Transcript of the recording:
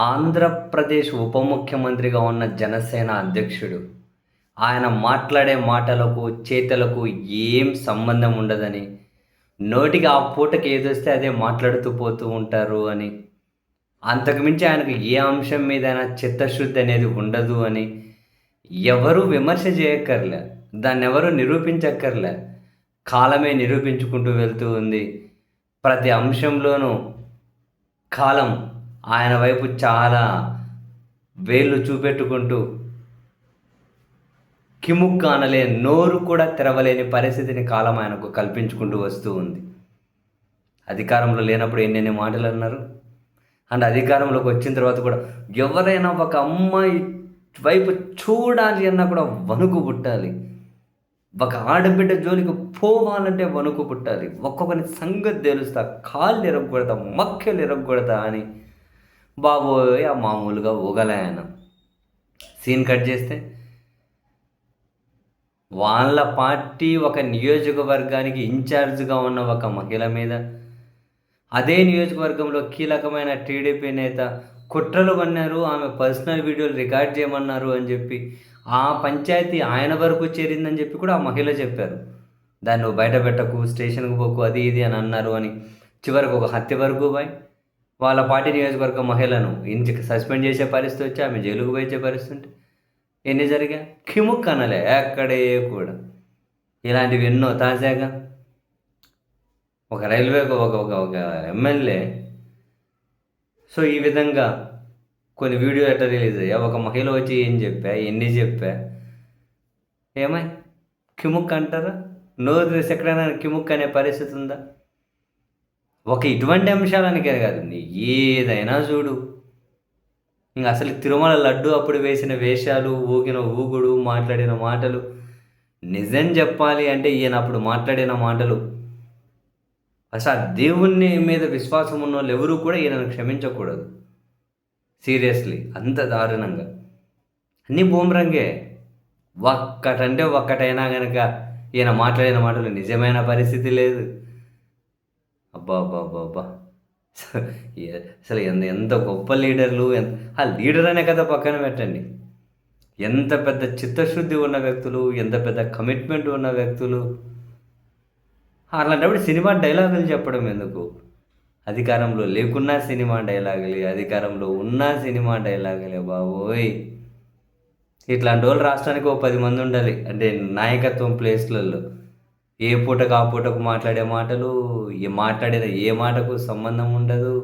ఆంధ్రప్రదేశ్ ఉప ముఖ్యమంత్రిగా ఉన్న జనసేన అధ్యక్షుడు. ఆయన మాట్లాడే మాటలకు చేతలకు ఏం సంబంధం ఉండదని నోటికి ఆ పూటకి ఏదొస్తే అదే మాట్లాడుతూ పోతూ ఉంటారు అని అంతకుమించి ఆయనకు ఏ అంశం మీదైనా చిత్తశుద్ధి అనేది ఉండదు అని ఎవరు విమర్శ చేయక్కర్లే. దాన్ని ఎవరు నిరూపించక్కర్లే. కాలమే నిరూపించుకుంటూ వెళ్తూ ఉంది. ప్రతి అంశంలోనూ కాలం ఆయన వైపు చాలా వేళ్ళు చూపెట్టుకుంటూ కిముక్క అనలే నోరు కూడా తెరవలేని పరిస్థితిని కాలం ఆయనకు కల్పించుకుంటూ వస్తూ ఉంది. అధికారంలో లేనప్పుడు ఎన్నెన్ని మాటలు అన్నారు? అండ్ అధికారంలోకి వచ్చిన తర్వాత కూడా ఎవరైనా ఒక అమ్మాయి వైపు చూడాలి అన్నా కూడా వణుకు పుట్టాలి. ఒక ఆడబిడ్డ జోలికి పోవాలంటే వణుకు పుట్టాలి. ఒక్కొక్కరిని సంగతి తెలుస్తా కాళ్ళు ఎరగకూడదా మక్కలు ఎరగకూడదా అని బాబోయ్ ఆ మామూలుగా ఊగలాయన సీన్ కట్ చేస్తే వాళ్ళ పార్టీ ఒక నియోజకవర్గానికి ఇన్ఛార్జ్గా ఉన్న ఒక మహిళ మీద అదే నియోజకవర్గంలో కీలకమైన టీడీపీ నేత కుట్రలు పన్నారు ఆమె పర్సనల్ వీడియోలు రికార్డ్ చేయమన్నారు అని చెప్పి ఆ పంచాయతీ ఆయన వరకు చేరిందని చెప్పి కూడా ఆ మహిళ చెప్పారు. దాన్ని నువ్వు బయట పెట్టకు స్టేషన్కి పోకు అది ఇది అని అన్నారు అని. చివరికి ఒక హత్య వరకు పోయి వాళ్ళ పార్టీ నియోజకవర్గ మహిళను ఇంటికి సస్పెండ్ చేసే పరిస్థితి వచ్చి ఆమె జైలుకు పోయించే పరిస్థితి ఉంటే ఎన్ని జరిగా? కిముక్ అనలే ఎక్కడే కూడా. ఇలాంటివి ఎన్నో తాజాగా. ఒక రైల్వే ఒక ఒక ఒక ఎమ్మెల్యే. సో ఈ విధంగా కొన్ని వీడియో ఎట్లా రిలీజ్ అయ్యా ఒక మహిళ వచ్చి ఏం చెప్పా? ఎన్ని చెప్పా? ఏమై? కిముక్ అంటారా? నోరు తెలిసి ఎక్కడైనా కిముక్ అనే పరిస్థితి ఉందా? ఒక ఇటువంటి అంశాలనికే కాదు నీ ఏదైనా చూడు. ఇంక అసలు తిరుమల లడ్డు అప్పుడు వేసిన వేషాలు ఊగిన ఊగుడు మాట్లాడిన మాటలు నిజం చెప్పాలి అంటే ఈయన అప్పుడు మాట్లాడిన మాటలు. అసలు ఆ దేవుణ్ణి మీద విశ్వాసం ఉన్న వాళ్ళు ఎవరూ కూడా ఈయనను క్షమించకూడదు. సీరియస్లీ అంత దారుణంగా. అన్నీ బూమరంగే. ఒక్కటంటే ఒక్కటైనా కనుక ఈయన మాట్లాడిన మాటలు నిజమైన పరిస్థితి లేదు. అబ్బా అబ్బా అబ్బా అబ్బా. అసలు ఎంత ఎంత గొప్ప లీడర్లు ఎంత ఆ లీడర్ అనే కదా పక్కన పెట్టండి. ఎంత పెద్ద చిత్తశుద్ధి ఉన్న వ్యక్తులు ఎంత పెద్ద కమిట్మెంట్ ఉన్న వ్యక్తులు. అలాంటప్పుడు సినిమా డైలాగులు చెప్పడం ఎందుకు? అధికారంలో లేకున్నా సినిమా డైలాగులే అధికారంలో ఉన్నా సినిమా డైలాగులే బాబోయ్. ఇట్లాంటి వాళ్ళు రాష్ట్రానికి ఓ పది మంది ఉండాలి అంటే నాయకత్వం ప్లేస్లలో ఏ పూటకు ఆ పూటకు మాట్లాడే మాటలు ఏ మాట్లాడేది ఏ మాటకు సంబంధం ఉండదు.